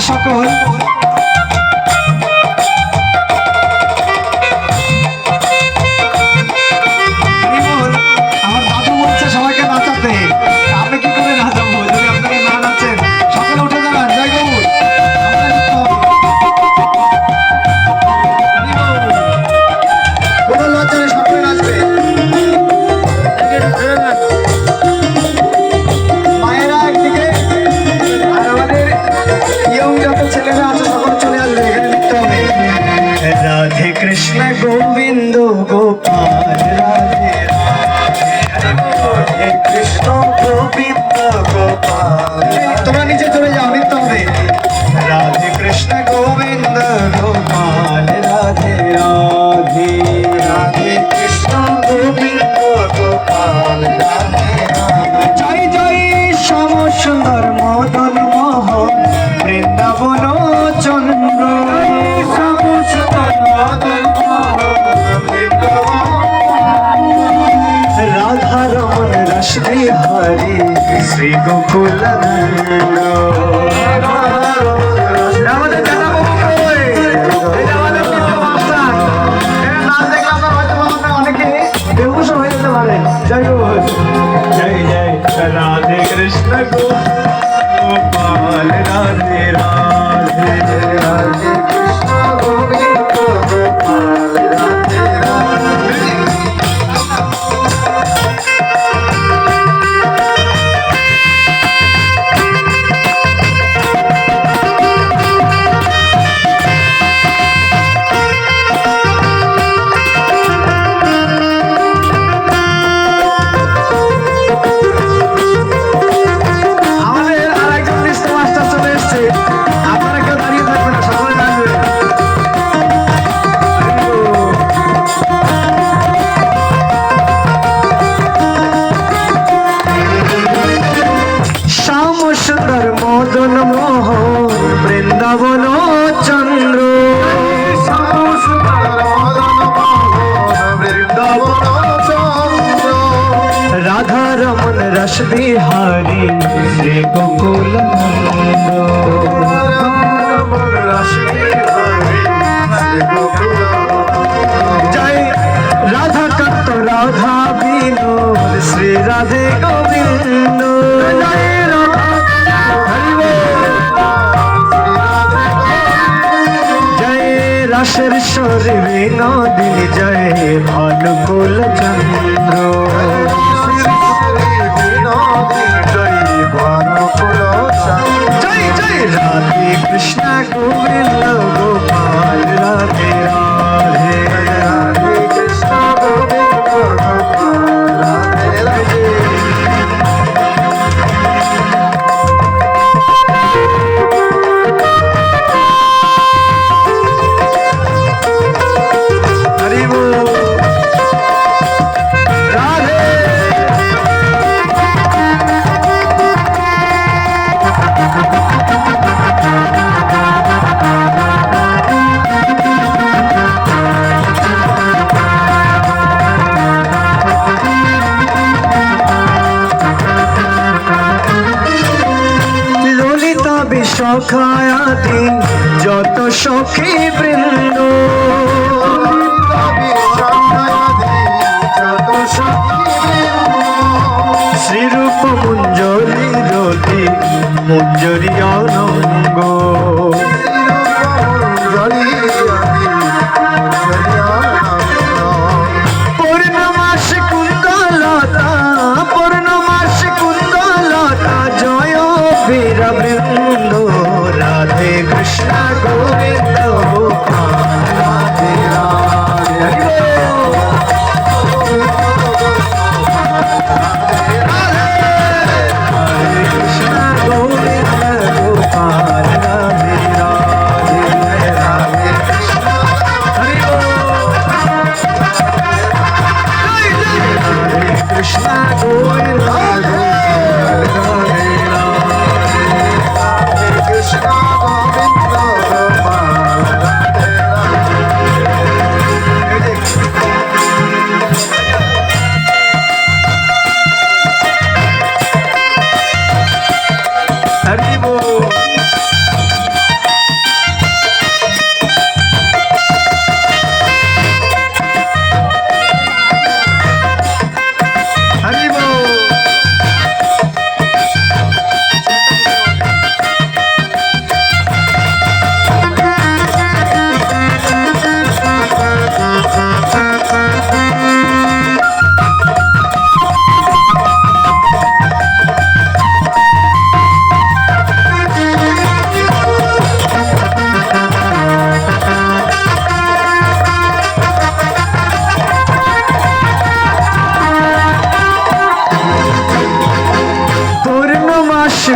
সকল কৃষ্ণ গোবিন্দ গোপাল শ্রী গোকুল জয় জয় রাধে কৃষ্ণ গোপ বিহারী শ্রী গোকুল জয় রাধা কান্ত, রাধা বিনোদ, শ্রী রাধে গোবিন্দ। জয় রাসের সরে বিনোদিনী, জয় ভানুকুল চন্দ্র। সখায়াতি যত সখী বৃন্দ। শ্রীরূপ মুঞ্জরি রতি মুঞ্জরি অননি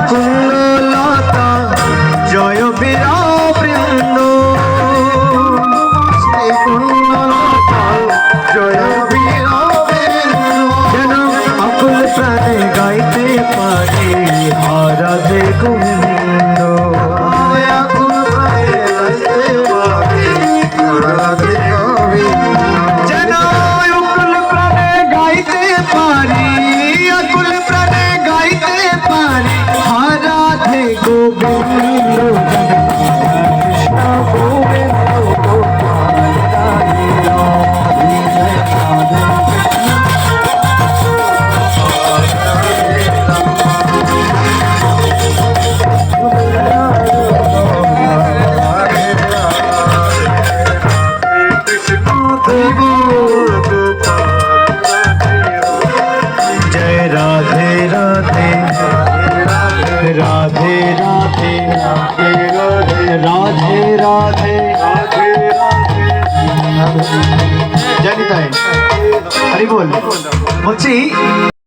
কুণ্ডলতা জয় বীরা বৃন্দ শ্রী ఐఫోన్ వచ్చి